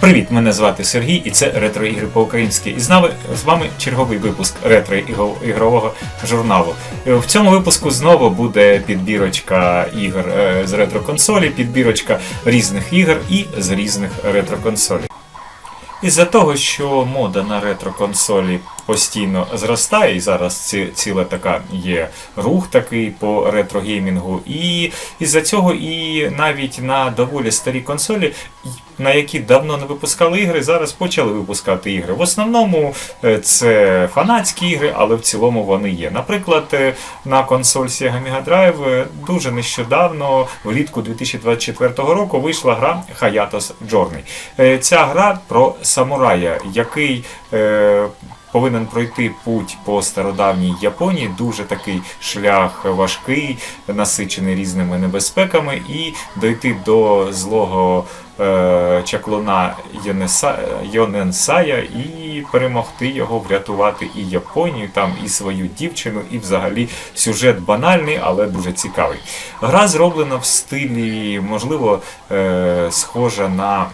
Привіт, мене звати Сергій, і це ретро ігри по-українськи. І з нами з вами черговий випуск ретро ігрового журналу. Е, В цьому випуску знову буде підбірочка ігор е, з ретро-консолі, підбірочка різних ігор і з різних ретро-консолей. Із-за того, що мода на ретро-консолі постійно зростає, і зараз ці, ціла така є рух такий по ретро-геймінгу, і із-за цього і навіть на доволі старі консолі, на які давно не випускали ігри, зараз почали випускати ігри. В основному е, це фанатські ігри, але в цілому вони є. Наприклад, е, на консоль Sega Mega Drive е, дуже нещодавно, влітку 2024 року, вийшла гра Hayatos Journey. Ця гра про самурая, який повинен пройти путь по стародавній Японії. Дуже такий шлях важкий, насичений різними небезпеками, і дойти до злого е, чаклуна Йоненсая і перемогти його, врятувати і Японію, там і свою дівчину, і взагалі сюжет банальний, але дуже цікавий. Гра зроблена в стилі, можливо, е, схожа на.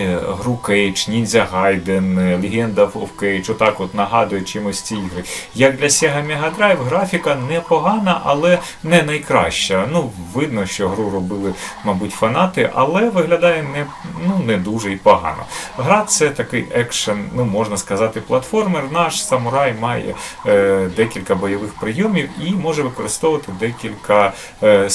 Е, Гру Кейдж, Ніндзя Гайден, Legend of Cage, отак от нагадує чимось ці ігри. Як для Sega Mega Drive, графіка непогана, але не найкраща. Ну, видно, що гру робили, мабуть, фанати, але виглядає не, ну, не дуже і погано. Гра це такий екшен, ну можна сказати, платформер. Наш самурай має е, декілька бойових прийомів і може використовувати декілька е,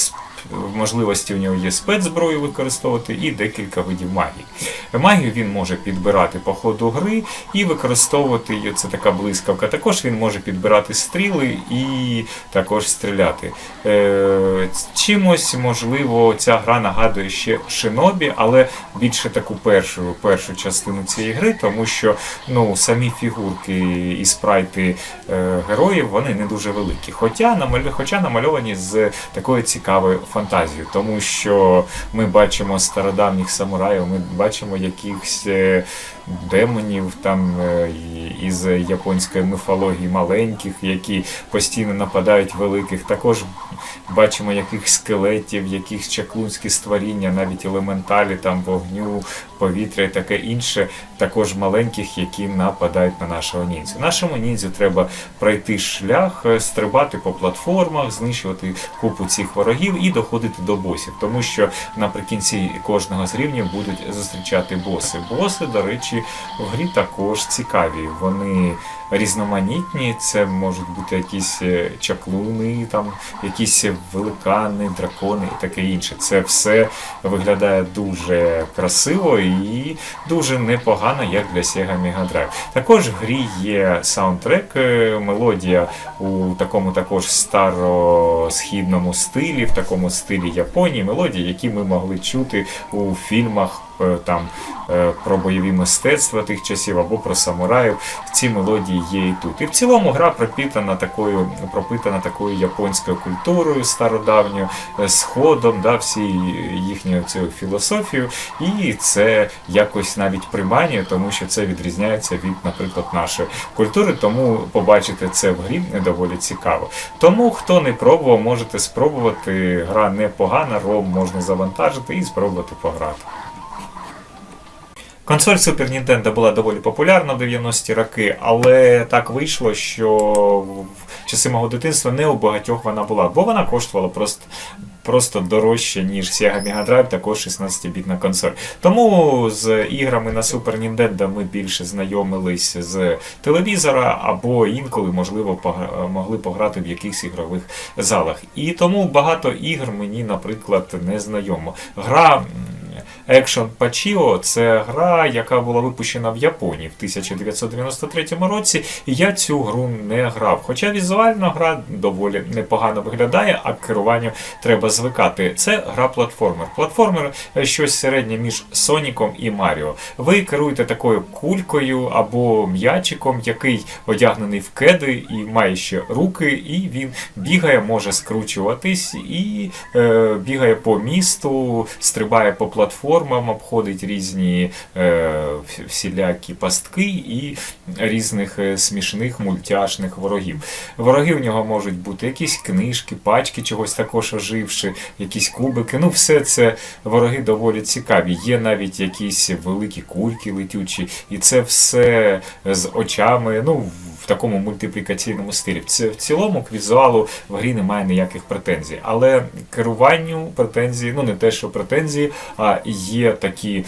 можливості у нього є спецзброю використовувати і декілька видів магії. Магію він може підбирати по ходу гри і використовувати її. Це така блискавка. Також він може підбирати стріли і також стріляти. Е, чимось, можливо, ця гра нагадує ще Шинобі, але більше таку першу, першу частину цієї гри, тому що ну, самі фігурки і спрайти е, героїв вони не дуже великі. Хоча, намаль... Хоча намальовані з такою цікавою фантазією, тому що ми бачимо стародавніх самураїв, ми бачимо якихось е, демонів там е, із японської міфології маленьких, які постійно нападають великих. Також бачимо яких скелетів, яких чаклунські створіння, навіть елементалі там вогню, повітря і таке інше, також маленьких, які нападають на нашого ніндзю. Нашому ніндзю треба пройти шлях, е, стрибати по платформах, знищувати купу цих ворогів і доходити до босів, тому що наприкінці кожного з рівнів будуть зустрічати боси. Боси, до речі, в грі також цікаві. Вони різноманітні, це можуть бути якісь е, чаклуни, там якісь великани, дракони і таке інше. Це все виглядає дуже красиво і дуже непогано, як для Sega Mega Drive. Також в грі є саундтрек, е, мелодія у такому також старосхідному стилі, в такому стилі Японії, мелодії, які ми могли чути у фільмах. Е, Там е, про бойові мистецтва тих часів або про самураїв. Ці мелодії є і тут. І в цілому гра пропитана такою, пропитана такою японською культурою стародавньою, е, сходом, да, всі їхньою цією філософією, і це якось навіть приманює, тому що це відрізняється від, наприклад, нашої культури. Тому побачити це в грі доволі цікаво. Тому хто не пробував, можете спробувати. Гра непогана, ром можна завантажити і спробувати пограти. Консоль Super Nintendo була доволі популярна в 90-ті роки, але так вийшло, що в часи мого дитинства не у багатьох вона була, бо вона коштувала просто. Просто дорожче, ніж Sega Mega Drive, також 16-бітна консоль. Тому з іграми на Super Nintendo ми більше знайомились з телевізора, або інколи, можливо, могли пограти в якихось ігрових залах. І тому багато ігр мені, наприклад, не знайомо. Гра Action Pachio – це гра, яка була випущена в Японії в 1993 році. І я цю гру не грав. Хоча візуально гра доволі непогано виглядає, а керуванню треба звикати. Це гра платформер. Платформер щось середнє між Соніком і Маріо. Ви керуєте такою кулькою або м'ячиком, який одягнений в кеди і має ще руки, і він бігає, може скручуватись і е, бігає по місту, стрибає по платформі платформам, обходить різні е, всілякі пастки і різних е, смішних мультяшних ворогів. Вороги в нього можуть бути якісь книжки, пачки чогось також оживши, якісь кубики. Ну, все це вороги доволі цікаві. Є навіть якісь великі кульки летючі, і це все з очами. Ну, такому мультиплікаційному стилі. Це в цілому к візуалу в грі немає ніяких претензій. Але керуванню претензії, ну не те, що претензії, а є такі.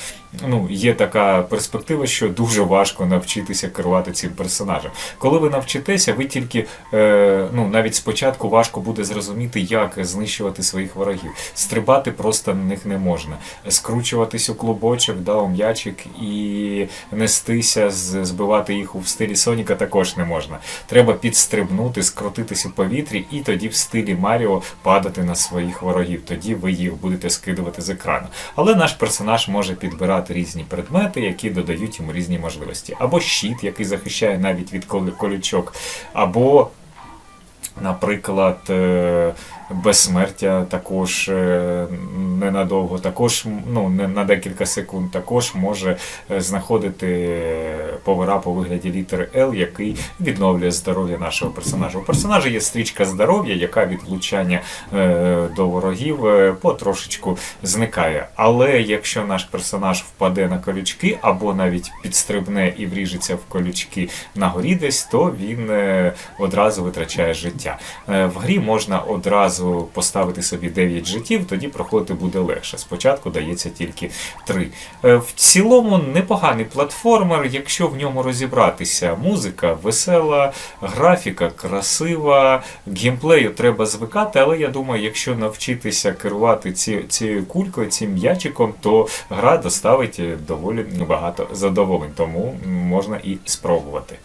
Ну, є така перспектива, що дуже важко навчитися керувати цим персонажем. Коли ви навчитеся, ви тільки е, ну навіть спочатку важко буде зрозуміти, як знищувати своїх ворогів. Стрибати просто на них не можна. Скручуватись у клубочок, да, у м'ячик і нестися, збивати їх у стилі Соніка також не можна. Треба підстрибнути, скрутитись у повітрі, і тоді в стилі Маріо падати на своїх ворогів. Тоді ви їх будете скидувати з екрану. Але наш персонаж може підбирати різні предмети, які додають йому різні можливості. Або щит, який захищає навіть від колючок, або Наприклад, е, безсмертя також е, ненадовго, також ну, не на декілька секунд, також може е, знаходити поверап у вигляді літери L, який відновлює здоров'я нашого персонажа. У персонажа є стрічка здоров'я, яка від влучання е, до ворогів е, потрошечку зникає. Але якщо наш персонаж впаде на колючки або навіть підстрибне і вріжеться в колючки на горі десь, то він е, одразу витрачає життя. Е, В грі можна одразу поставити собі 9 життів, тоді проходити буде легше. Спочатку дається тільки 3. В цілому непоганий платформер, якщо в ньому розібратися. Музика весела, графіка красива, геймплею треба звикати, але я думаю, якщо навчитися керувати ці, цією кулькою, цим м'ячиком, то гра доставить е, доволі багато задоволень, тому можна і спробувати.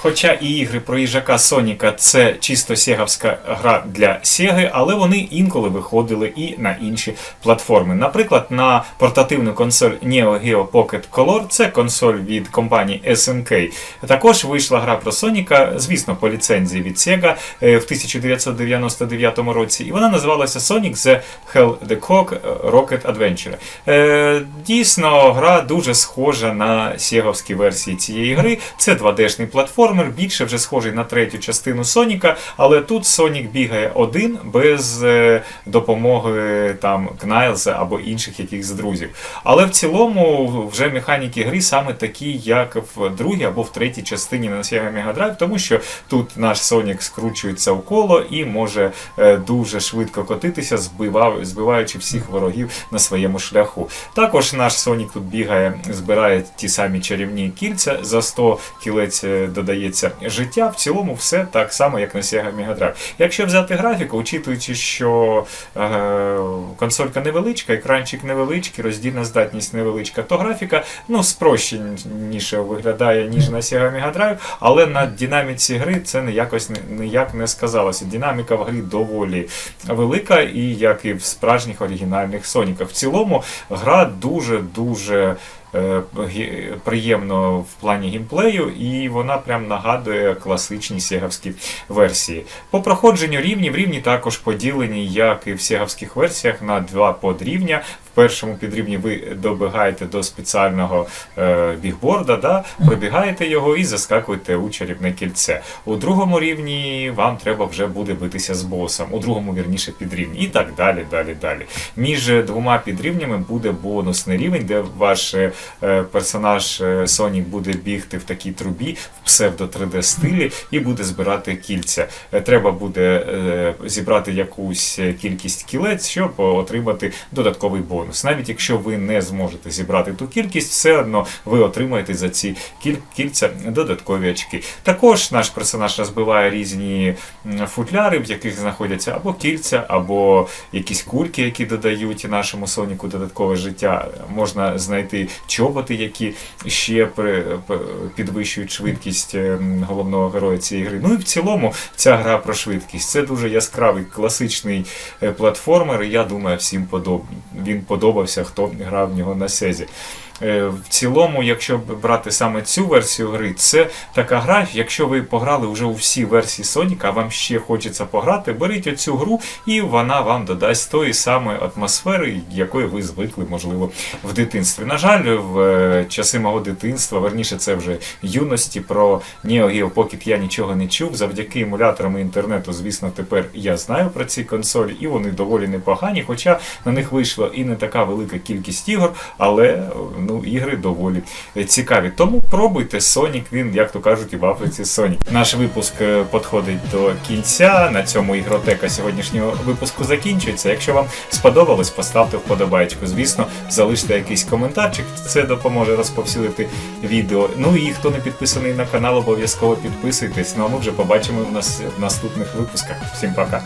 Хоча і ігри про їжака Соніка це чисто сегавська гра для Сеги, але вони інколи виходили і на інші платформи. Наприклад, на портативну консоль Neo Geo Pocket Color, це консоль від компанії SNK. Також вийшла гра про Соніка, звісно, по ліцензії від Sega е, в 1999 році, і вона називалася Sonic The Hell the Cock Rocket Adventure. Е, Дійсно, гра дуже схожа на сєговські версії цієї гри. Це 2D-шний платформер, більше вже схожий на третю частину Соніка, але тут Сонік бігає один без е, допомоги там Кнайлза або інших якихось друзів. Але в цілому вже механіки гри саме такі, як в другій або в третій частині на Sega Drive, тому що тут наш Сонік скручується в коло і може е, дуже швидко котитися, збиваючи всіх ворогів на своєму шляху. Також наш Сонік тут бігає, збирає ті самі чарівні кільця. За 100 кілець е, додається життя. В цілому все так само, як на Sega Mega Drive. Якщо взяти графіку, учитуючи, що е, консолька невеличка, екранчик невеличкий, роздільна здатність невеличка, то графіка ну, спрощеніше виглядає, ніж на Sega Mega Drive, але на динаміці гри це ніякось не- ніяк не сказалося. Динаміка в грі доволі велика, і як і в справжніх оригінальних Соніках. В цілому гра дуже-дуже. Е, Приємно в плані геймплею, і вона прям нагадує класичні сігавські версії. По проходженню рівнів рівні також поділені, як і в сігавських версіях, на два подрівня. Першому підрівні ви добігаєте до спеціального е, бігборда, да, пробігаєте його і заскакуєте у чарівне кільце. У другому рівні вам треба вже буде битися з босом, у другому вірніше підрівні. І так далі, далі, далі. Між двома підрівнями буде бонусний рівень, де ваш е, е, персонаж е, Сонік буде бігти в такій трубі в псевдо 3D стилі і буде збирати кільця. Е, Треба буде е, зібрати якусь кількість кілець, щоб отримати додатковий бонус. Навіть якщо ви не зможете зібрати ту кількість, все одно ви отримаєте за ці кільця додаткові очки. Також наш персонаж розбиває різні футляри, в яких знаходяться або кільця, або якісь кульки, які додають нашому Соніку додаткове життя. Можна знайти чоботи, які ще підвищують швидкість ем, головного героя цієї гри. Ну і в цілому ця гра про швидкість. Це дуже яскравий класичний е, платформер, і я думаю, всім подоб... він подобався, хто грав в нього на Сезі. Е, В цілому, якщо брати саме цю версію гри, це така гра, якщо ви пограли вже у всі версії Соніка, а вам ще хочеться пограти, беріть оцю гру, і вона вам додасть тої самої атмосфери, якої ви звикли, можливо, в дитинстві. На жаль, в е, часи мого дитинства, верніше, це вже юності, про Neo Geo Pocket я нічого не чув. Завдяки емуляторам і інтернету, звісно, тепер я знаю про ці консолі, і вони доволі непогані, хоча на них вийшло і не така велика кількість ігор, але ну, ігри доволі цікаві. Тому пробуйте Sonic, він, як то кажуть, і в Африці Sonic. Наш випуск е, підходить до кінця. На цьому ігротека сьогоднішнього випуску закінчується. Якщо вам сподобалось, поставте вподобайку. Звісно, залиште якийсь коментарчик, це допоможе розповсюдити відео. Ну і хто не підписаний на канал, обов'язково підписуйтесь. Ну а ми вже побачимо в нас в наступних випусках. Всім пока!